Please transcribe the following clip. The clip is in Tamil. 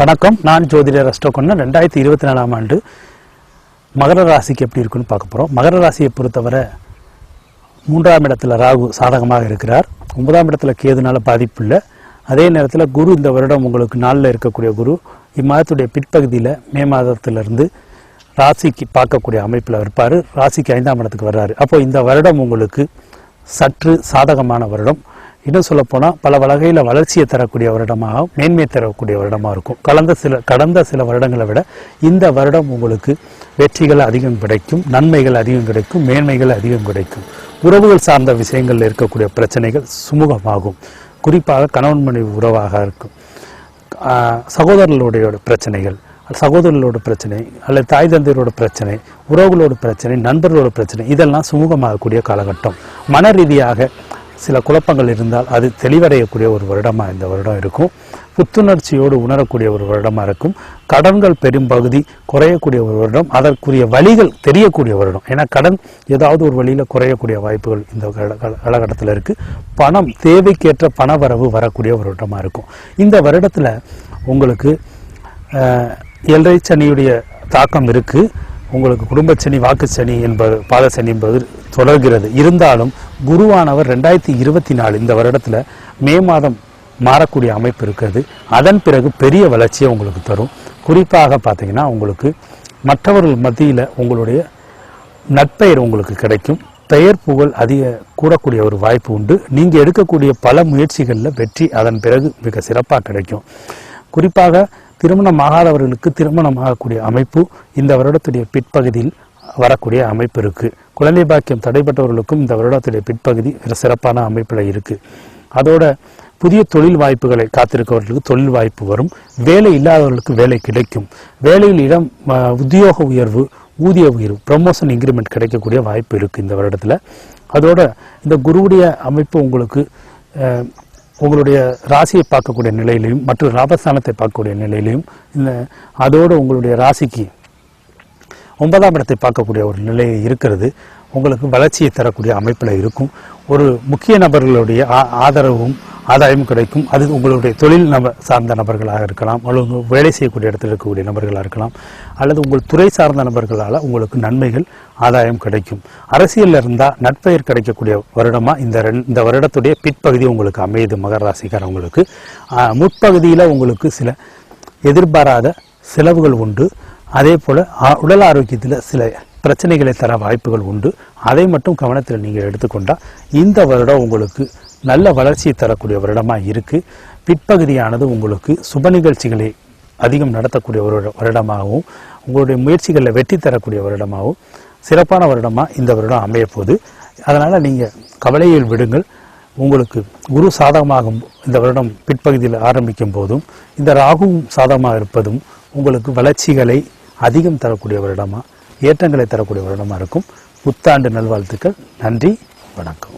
வணக்கம். நான் ஜோதிடர் அஷ்டோகண்ணன் ரெண்டாயிரத்தி இருபத்தி நாலாம் ஆண்டு மகர ராசிக்கு எப்படி இருக்குன்னு பார்க்க போகிறோம் மகர ராசியை பொறுத்தவரை மூன்றாம் இடத்துல ராகு சாதகமாக இருக்கிறார். ஒன்பதாம் இடத்துல கேதுனால பாதிப்பு இல்லை. அதே நேரத்தில் குரு இந்த வருடம் உங்களுக்கு நாளில் இருக்கக்கூடிய குரு இம்மாதத்துடைய பிற்பகுதியில் மே மாதத்திலிருந்து ராசிக்கு பார்க்கக்கூடிய அமைப்பில் இருப்பார். ராசிக்கு ஐந்தாம் இடத்துக்கு வர்றாரு. அப்போ இந்த வருடம் உங்களுக்கு சற்று சாதகமான வருடம். இன்னும் சொல்லப்போனால் பல வகையில் வளர்ச்சியை தரக்கூடிய வருடமாக மேன்மை தரக்கூடிய வருடமாக இருக்கும். கலந்த சில கடந்த சில வருடங்களை விட இந்த வருடம் உங்களுக்கு வெற்றிகள் அதிகம் கிடைக்கும் நன்மைகள் அதிகம் கிடைக்கும் மேன்மைகள் அதிகம் கிடைக்கும். உறவுகள் சார்ந்த விஷயங்களில் இருக்கக்கூடிய பிரச்சனைகள் சுமூகமாகும். குறிப்பாக கணவன் மனைவி உறவாக இருக்கும். சகோதரர்களுடைய பிரச்சனைகள் சகோதரர்களோட பிரச்சனை அல்லது தாய் தந்தையரோட பிரச்சனை உறவுகளோட பிரச்சனை நண்பர்களோட பிரச்சனை இதெல்லாம் சுமூகமாகக்கூடிய காலகட்டம். மன ரீதியாக சில குழப்பங்கள் இருந்தால் அது தெளிவடையக்கூடிய ஒரு வருடமாக இந்த வருடம் இருக்கும். புத்துணர்ச்சியோடு உணரக்கூடிய ஒரு வருடமாக இருக்கும். கடன்கள் பெரும்பகுதி குறையக்கூடிய ஒரு வருடம். அதற்குரிய வழிகள் தெரியக்கூடிய வருடம். ஏன்னா கடன் ஏதாவது ஒரு வழியில் குறையக்கூடிய வாய்ப்புகள் இந்த காலகட்டத்தில் இருக்குது பணம் தேவைக்கேற்ற பண வரவு வரக்கூடிய ஒரு வருடமாக இருக்கும். இந்த வருடத்தில் உங்களுக்கு எல்ரை சனியுடைய தாக்கம் இருக்குது உங்களுக்கு குடும்ப சனி வாக்கு வாக்குச்சனி என்பது பாதசனி என்பது தொடர்கிறது. இருந்தாலும் குருவானவர் ரெண்டாயிரத்தி இருபத்தி நாலு இந்த வருடத்தில் மே மாதம் மாறக்கூடிய அமைப்பு இருக்கிறது. அதன் பிறகு பெரிய வளர்ச்சியை உங்களுக்கு தரும். குறிப்பாக பார்த்தீங்கன்னா உங்களுக்கு மற்றவர்கள் மத்தியில் உங்களுடைய நட்பெயர் உங்களுக்கு கிடைக்கும். பெயர் புகழ் அதிக கூடக்கூடிய ஒரு வாய்ப்பு உண்டு. நீங்கள் எடுக்கக்கூடிய பல முயற்சிகளில் வெற்றி அதன் பிறகு மிக சிறப்பாக கிடைக்கும். குறிப்பாக திருமணம் ஆகாதவர்களுக்கு திருமணம் ஆகக்கூடிய அமைப்பு இந்த வருடத்துடைய பிற்பகுதியில் வரக்கூடிய அமைப்பு இருக்குது குழந்தை பாக்கியம் தடைப்பட்டவர்களுக்கும் இந்த வருடத்துடைய பிற்பகுதி மிக சிறப்பான அமைப்பில் இருக்குது அதோட புதிய தொழில் வாய்ப்புகளை காத்திருக்கவர்களுக்கு தொழில் வாய்ப்பு வரும். வேலை இல்லாதவர்களுக்கு வேலை கிடைக்கும். வேலையில் இடம் உத்தியோக உயர்வு ஊதிய உயர்வு ப்ரமோஷன் இன்க்ரிமெண்ட் கிடைக்கக்கூடிய வாய்ப்பு இருக்குது இந்த வருடத்தில். அதோட இந்த குருவுடைய அமைப்பு உங்களுக்கு உங்களுடைய ராசியை பார்க்கக்கூடிய நிலையிலையும் மற்றும் லாபஸ்தானத்தை பார்க்கக்கூடிய நிலையிலையும் இந்த அதோடு உங்களுடைய ராசிக்கு ஒன்பதாம் இடத்தை பார்க்கக்கூடிய ஒரு நிலை இருக்கிறது. உங்களுக்கு வளர்ச்சியை தரக்கூடிய அமைப்பில் இருக்கும். ஒரு முக்கிய நபர்களுடைய ஆ- ஆதரவும் ஆதாயமும் கிடைக்கும். அது உங்களுடைய தொழில் நபர் சார்ந்த நபர்களாக இருக்கலாம். அல்லது வேலை செய்யக்கூடிய இடத்தில் இருக்கக்கூடிய நபர்களாக இருக்கலாம். அல்லது உங்கள் துறை சார்ந்த நபர்களால் உங்களுக்கு நன்மைகள் ஆதாயம் கிடைக்கும். அரசியலில் இருந்தால் நட்பெயர் கிடைக்கக்கூடிய வருடமாக இந்த ரெண்- இந்த வருடத்துடைய பிற்பகுதி உங்களுக்கு அமையுது. மகர ராசிக்காரவங்களுக்கு. முற்பகுதியில் உங்களுக்கு சில எதிர்பாராத செலவுகள் உண்டு. அதே போல் ஆ- உடல் ஆரோக்கியத்தில் சில பிரச்சனைகளை தர வாய்ப்புகள் உண்டு. அதை மட்டும் கவனத்தில் நீங்கள் எடுத்துக்கொண்டால் இந்த வருடம் உங்களுக்கு நல்ல வளர்ச்சியை தரக்கூடிய வருடமாக இருக்குது பிற்பகுதியானது உங்களுக்கு சுப நிகழ்ச்சிகளை அதிகம் நடத்தக்கூடிய ஒரு வருட- வருடமாகவும் உங்களுடைய முயற்சிகளில் வெற்றி தரக்கூடிய வருடமாகவும் சிறப்பான வருடமாக இந்த வருடம் அமைய போகுது அதனால் நீங்கள் கவலையில் விடுங்கள். உங்களுக்கு குரு சாதகமாகும் இந்த வருடம் பிற்பகுதியில் ஆரம்பிக்கும் போதும் இந்த ராகுவும் சாதகமாக இருப்பதும் உங்களுக்கு வளர்ச்சிகளை அதிகம் தரக்கூடிய வருடமா ஏற்றங்களை தரக்கூடிய வருடமா இருக்கும். புத்தாண்டு நல்வாழ்த்துக்கள். நன்றி. வணக்கம்.